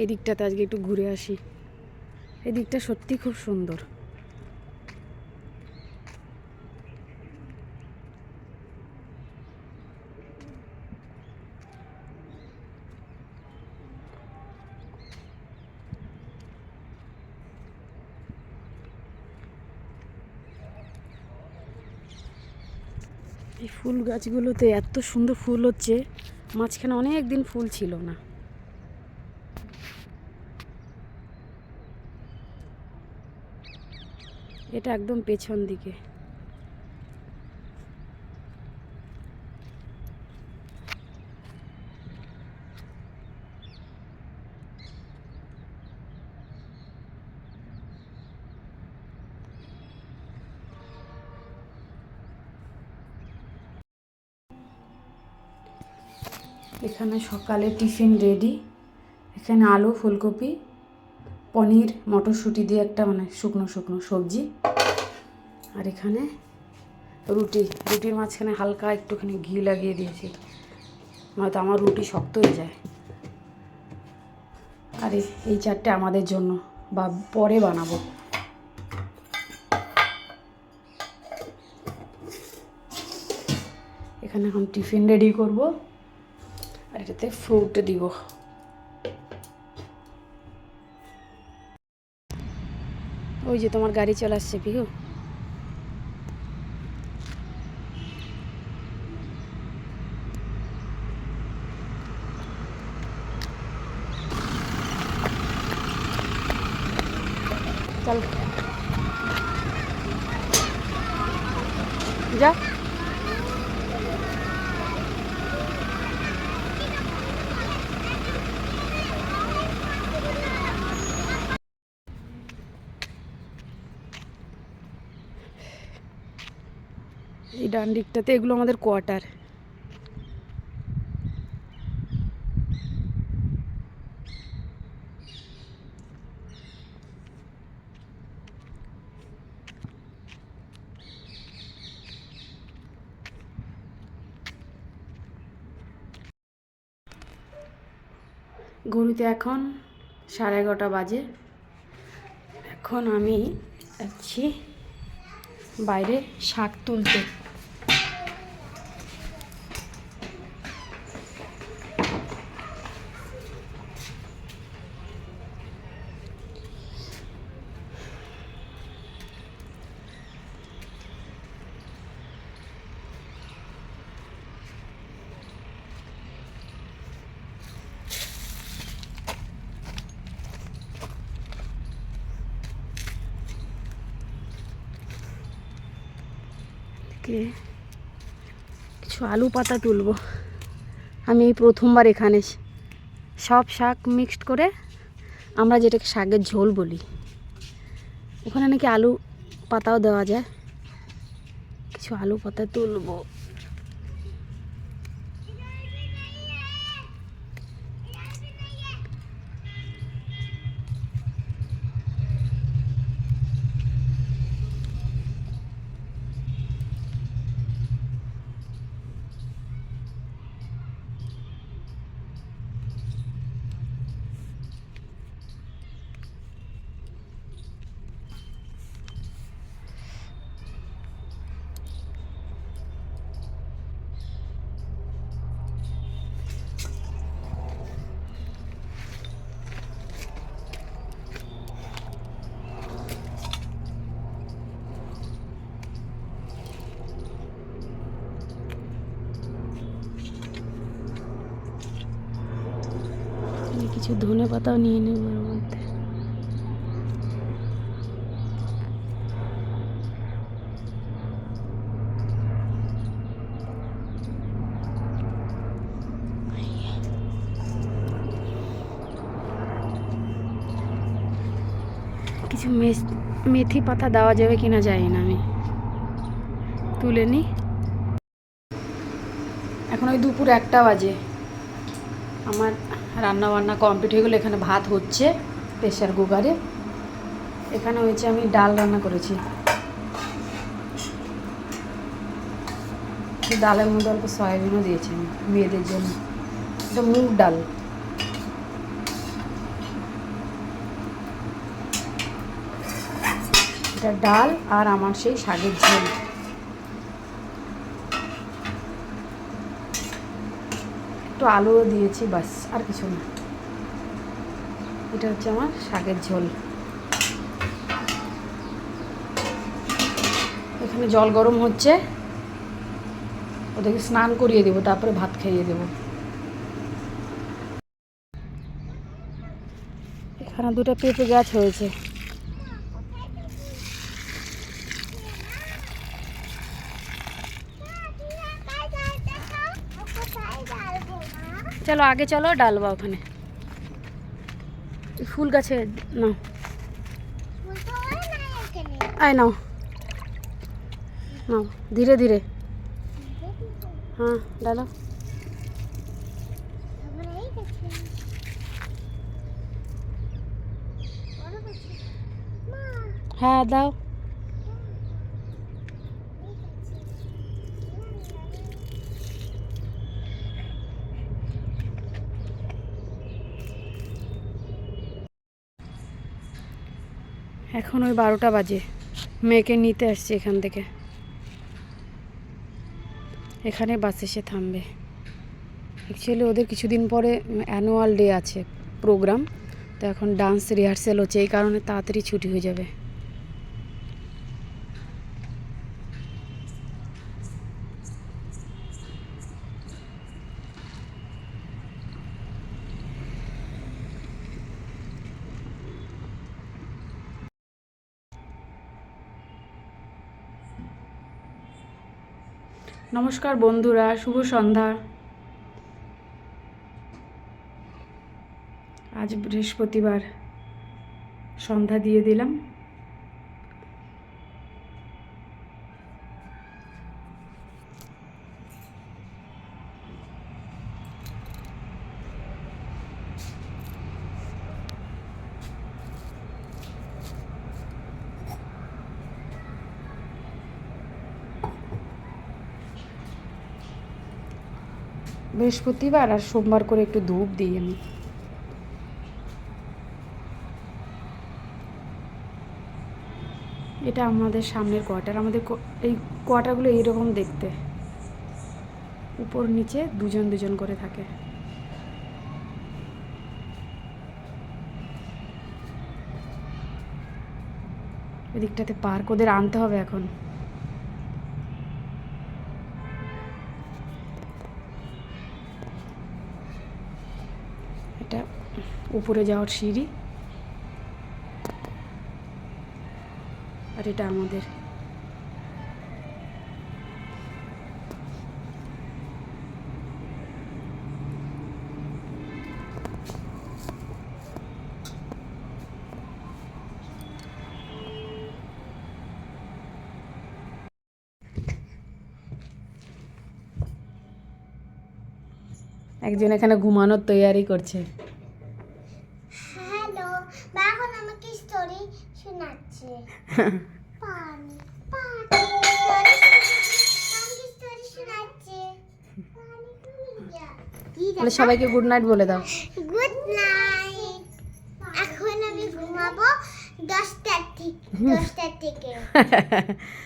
এই দিকটাতে আজকে একটু ঘুরে আসি। এই দিকটা সত্যি খুব সুন্দর। এই ফুল গাছগুলোতে এত সুন্দর ফুল হচ্ছে, মাঝখানে অনেক দিন ফুল ছিল না। এটা একদম পেছন দিকে। এখানে সকালে টিফিন রেডি। এখানে আলু ফুলকপি পনির, মটরশুঁটি দিয়ে একটা মানে শুকনো শুকনো সবজি। আর এখানে রুটি, রুটির মাঝখানে হালকা একটুখানি ঘি লাগিয়ে দিয়েছি। নয়তো আমার রুটি শক্ত হয়ে যায়। আর এই- চারটে আমাদের জন্য বা পরে বানাবো। এখানে এখন টিফিন রেডি করব। আর এটাতে ফ্রুট দিব। ওই যে তোমার গাড়ি চলে আসছে পিহু চল যা এই ডান দিকটাতে, এগুলো আমাদের কোয়ার্টার। গরুতে এখন সাড়ে এগারোটা বাজে। এখন আমি যাচ্ছি বাইরে শাক তুলতে। থেকে কিছু আলু পাতা তুলব। আমি এই প্রথমবার এখানে সব শাক মিক্সড করে আমরা যেটাকে শাকের ঝোল বলি। ওখানে নাকি আলু পাতাও দেওয়া যায়। কিছু আলু পাতা তুলবো আমি কিছু ধনে পাতাও নিয়ে নেব ওর মধ্যে। কিছু মেথি পাতা দেওয়া যাবে কিনা জানি না আমি। তুলে নিই এখন ওই দুপুর একটা বাজে। আমার রান্না বান্না কমপ্লিট হয়ে গেলো, এখানে ভাত হচ্ছে প্রেশার কুকারে। এখানে হয়েছে আমি ডাল রান্না করেছি। ডালের মধ্যে অল্প সয়াবিনও দিয়েছি মেয়েদের জন্য। এটা মুগ ডাল। এটা ডাল আর আমার সেই শাকের ঝোল। একটু আলুও দিয়েছি, বাস, আর কিছু না। এটা হচ্ছে আমার শাকের ঝোল। এখানে জল গরম হচ্ছে। ওদেরকে স্নান করিয়ে দেবো, তারপরে ভাত খাইয়ে দেবো। এখানে দুটো পেঁপে গাছ হয়েছে। চলো, আগে চলো ডালবা ওখানে। ফুল গাছে, নাও। আয়, নাও। নাও, ধীরে ধীরে। হ্যাঁ ডালো। হ্যাঁ দাও। এখন ওই বারোটা বাজে। মেয়েকে নিতে আসছি এখান থেকে। এখানে বাসে সে থামবে। অ্যাকচুয়ালি ওদের কিছুদিন পরে অ্যানুয়াল ডে আছে প্রোগ্রাম তো এখন ডান্স রিহার্সেল হচ্ছে, এই কারণে তাড়াতাড়ি ছুটি হয়ে যাবে। নমস্কার বন্ধুরা শুভ সন্ধ্যা। আজ বৃহস্পতিবার সন্ধ্যা দিয়ে দিলাম। বৃহস্পতিবার আর সোমবার করে একটু ধূপ দিই আমি এটা আমাদের সামনের কোয়ার্টার। আমাদের এই কোয়ার্টারগুলো এইরকম দেখতে। উপর নিচে দুজন দুজন করে থাকে। এদিকটাতে পার্ক ওদের আনতে হবে এখন। উপরে যাওয়ার সিঁড়ি। আর এটা আমাদের। একজন এখানে ঘুমানোর তৈয়ারি করছে। বলে সবাইকে গুড নাইট বলে দাও। গুড নাইট এখন আমি ঘুমাবো দশটার থেকে দশটার থেকে